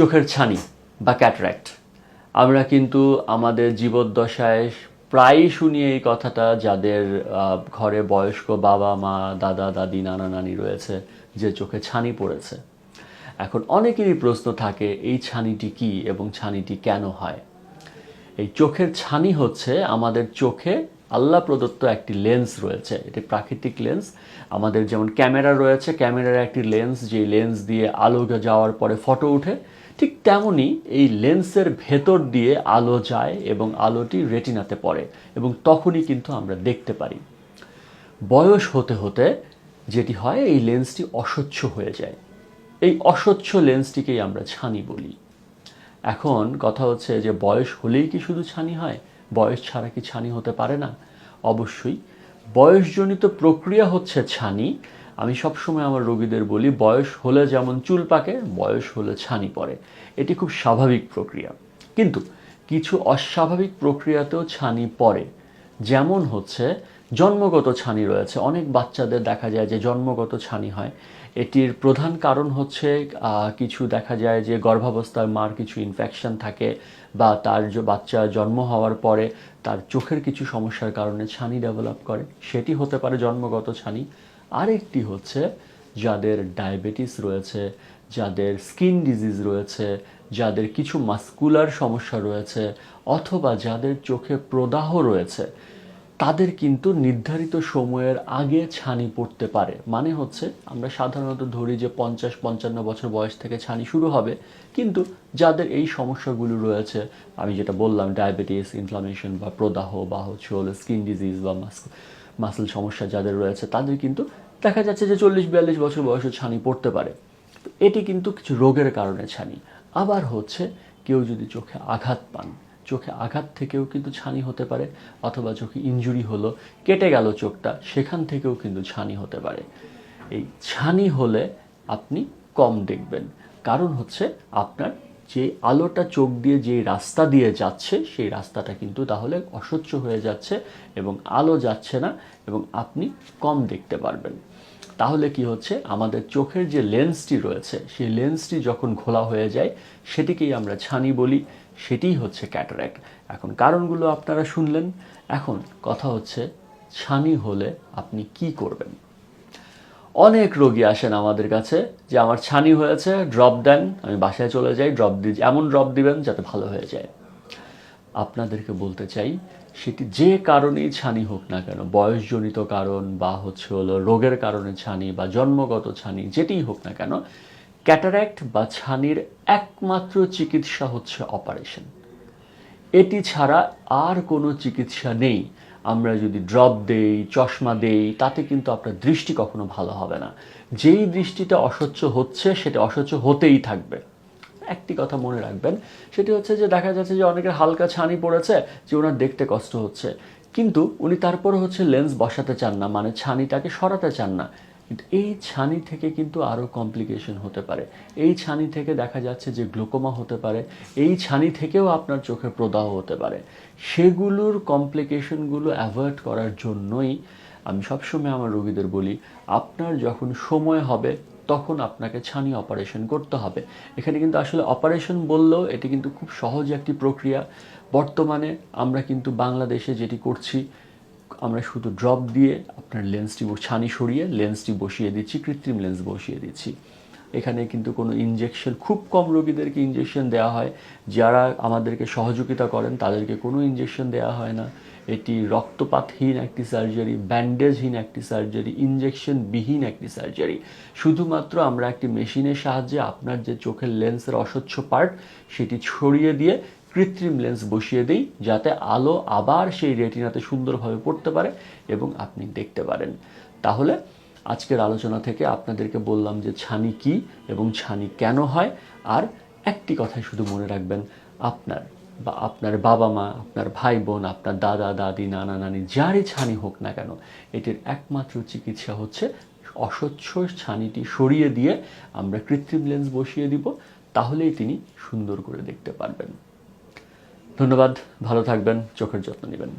চোখের ছানি বা ক্যাটারাক্ট। আমরা কিন্তু আমাদের জীবদ্দশায় প্রায়ই শুনি এই কথাটা যাদের ঘরে বয়স্ক বাবা, মা, দাদা, দাদি, নানা, নানি রয়েছে যে চোখে ছানি পড়েছে। এখন অনেকেরই প্রশ্ন থাকে, এই ছানিটি কি এবং ছানিটি কেন হয়? এই চোখের ছানি হচ্ছে আমাদের চোখে আল্লাহ প্রদত্ত একটি লেন্স রয়েছে। এটি প্রাকৃতিক লেন্স। আমাদের যেমন ক্যামেরা রয়েছে, ক্যামেরার একটি লেন্স যে লেন্স দিয়ে আলো যাওয়ার পরে ফটো ওঠে ঠিক তেমনি এই লেন্সের ভেতর দিয়ে আলো যায় এবং আলোটি রেটিনাতে পড়ে এবং তখনই কিন্তু আমরা দেখতে পারি। বয়স হতে হতে যেটি হয়, এই লেন্সটি অস্বচ্ছ হয়ে যায়। এই অস্বচ্ছ লেন্সটিকেই আমরা ছানি বলি। এখন কথা হচ্ছে যে, বয়স হলেই কি শুধু ছানি হয়? বয়স ছাড়া কি ছানি হতে পারে না? অবশ্যই। বয়সজনিত প্রক্রিয়া হচ্ছে ছানি আমি সবসময় আমার রোগীদের বলি, বয়স হলে যেমন চুল পাকে, বয়স হলে ছানি পড়ে। এটি খুব স্বাভাবিক প্রক্রিয়া। কিন্তু কিছু অস্বাভাবিক প্রক্রিয়াতেও ছানি পড়ে। যেমন হচ্ছে, জন্মগত ছানি রয়েছে। অনেক বাচ্চাদের দেখা যায় যে জন্মগত ছানি হয়। এটির প্রধান কারণ হচ্ছে কিছু দেখা যায় যে গর্ভাবস্থায় মার কিছু ইনফেকশন থাকে বা তার বাচ্চা জন্ম হওয়ার পরে তার চোখের কিছু সমস্যার কারণে ছানি ডেভেলপ করে। সেটি হতে পারে জন্মগত ছানি। আরেকটি হচ্ছে যাদের ডায়াবেটিস রয়েছে, যাদের স্কিন ডিজিজ রয়েছে, যাদের কিছু মাস্কুলার সমস্যা রয়েছে অথবা যাদের চোখে প্রদাহ রয়েছে, তাদের কিন্তু নির্ধারিত সময়ের আগে ছানি পড়তে পারে। মানে হচ্ছে আমরা সাধারণত ধরি যে পঞ্চাশ, পঞ্চান্ন বছর বয়স থেকে ছানি শুরু হবে, কিন্তু যাদের এই সমস্যাগুলো রয়েছে, আমি যেটা বললাম, ডায়াবেটিস ইনফ্লামেশন বা প্রদাহ বা হচ্ছে হলো স্কিন ডিজিজ বা মাস্ক মাসেল সমস্যা যাদের রয়েছে, তাদের কিন্তু দেখা যাচ্ছে যে চল্লিশ বিয়াল্লিশ বছর বয়সে ছানি পড়তে পারে। এটি কিন্তু কিছু রোগের কারণে ছানি। আবার হচ্ছে কেউ যদি চোখে আঘাত পান, চোখে আঘাত থেকেও কিন্তু ছানি হতে পারে, অথবা চোখে ইনজুরি হলো, কেটে গেল চোখটা, সেখান থেকেও কিন্তু ছানি হতে পারে। এই ছানি হলে আপনি কম দেখবেন। কারণ হচ্ছে আপনার যে আলোটা চোখ দিয়ে যে রাস্তা দিয়ে যাচ্ছে, সেই রাস্তাটা কিন্তু তাহলে অস্বচ্ছ হয়ে যাচ্ছে এবং আলো যাচ্ছে না এবং আপনি কম দেখতে পারবেন। তাহলে কি হচ্ছে? আমাদের চোখের যে লেন্সটি রয়েছে, সেই লেন্সটি যখন ঘোলা হয়ে যায়, সেটিকেই আমরা ছানি বলি, সেটিই হচ্ছে ক্যাটারাক্ট। এখন কারণগুলো আপনারা শুনলেন। এখন কথা হচ্ছে, ছানি হলে আপনি কি করবেন? অনেক রোগী আসেন আমাদের কাছে যে আমার ছানি হয়েছে ড্রপ দেন, আমি বাসায় চলে যাই ড্রপ দি, এমন ড্রপ দিবেন যাতে ভালো হয়ে যায়। আপনাদেরকে বলতে চাই, সেটি যে কারণেই ছানি হোক না কেন, বয়সজনিত কারণ বা হচ্ছে হলো রোগের কারণে ছানি বা জন্মগত ছানি যেটিই হোক না কেন ক্যাটারাক্ট বা ছানির একমাত্র চিকিৎসা হচ্ছে অপারেশন এটি ছাড়া আর কোনো চিকিৎসা নেই। আমরা যদি ড্রপ দেই, চশমা দেই, তাতে কিন্তু আপনার দৃষ্টি কখনো ভালো হবে না। যেই দৃষ্টিটা অস্বচ্ছ হচ্ছে, সেটা অস্বচ্ছ হতেই থাকবে। একটি কথা মনে রাখবেন, সেটি হচ্ছে যে দেখা যাচ্ছে যে অনেকের হালকা ছানি পড়েছে, যে ওনার দেখতে কষ্ট হচ্ছে। কিন্তু উনি তারপরে হচ্ছে লেন্স বসাতে চান না মানে ছানিটাকে সরাতে চান না। কিন্তু এই ছানি থেকে কিন্তু আরও কমপ্লিকেশন হতে পারে। এই ছানি থেকে দেখা যাচ্ছে যে গ্লুকোমা হতে পারে। এই ছানি থেকেও আপনার চোখে প্রদাহ হতে পারে। সেগুলোর কমপ্লিকেশনগুলো অ্যাভয়েড করার জন্যই আমি সবসময় আমার রোগীদের বলি, আপনার যখন সময় হবে, তখন আপনাকে ছানি অপারেশন করতে হবে। এখানে কিন্তু আসলে অপারেশন বললেও এটি কিন্তু খুব সহজ একটি প্রক্রিয়া। বর্তমানে আমরা কিন্তু বাংলাদেশে যেটি করছি আমরা শুধু ড্রপ দিয়ে আপনার লেন্সটি ছানি সরিয়ে লেন্সটি বসিয়ে দিচ্ছি, কৃত্রিম লেন্স বসিয়ে দিচ্ছি। এখানে কিন্তু কোনো ইনজেকশন খুব কম রোগীদেরকে ইনজেকশন দেওয়া হয়। যারা আমাদেরকে সহযোগিতা করেন, তাদেরকে কোনো ইনজেকশন দেওয়া হয় না। এটি রক্তপাতহীন একটি সার্জারি ব্যান্ডেজহীন একটি সার্জারি ইনজেকশনবিহীন একটি সার্জারি শুধুমাত্র আমরা একটি মেশিনের সাহায্যে আপনার যে চোখের লেন্সের অস্বচ্ছ পার্ট সেটি ছড়িয়ে দিয়ে কৃত্রিম লেন্স বসিয়ে দিই যাতে আলো আবার সেই রেটিনাতে সুন্দরভাবে পড়তে পারে এবং আপনি দেখতে পারেন। তাহলে আজকের আলোচনা থেকে আপনাদেরকে বললাম যে ছানি কি এবং ছানি কেন হয়? আর একটি কথাই শুধু মনে রাখবেন, আপনার বা আপনার বাবা মা, আপনার ভাই বোন আপনার দাদা, দাদি, নানা, নানি, যারই ছানি হোক না কেন, এটির একমাত্র চিকিৎসা হচ্ছে অস্বচ্ছ ছানিটি সরিয়ে দিয়ে আমরা কৃত্রিম লেন্স বসিয়ে দিব, তাহলেই তিনি সুন্দর করে দেখতে পারবেন। ধন্যবাদ ভালো থাকবেন চোখের যত্ন নেবেন।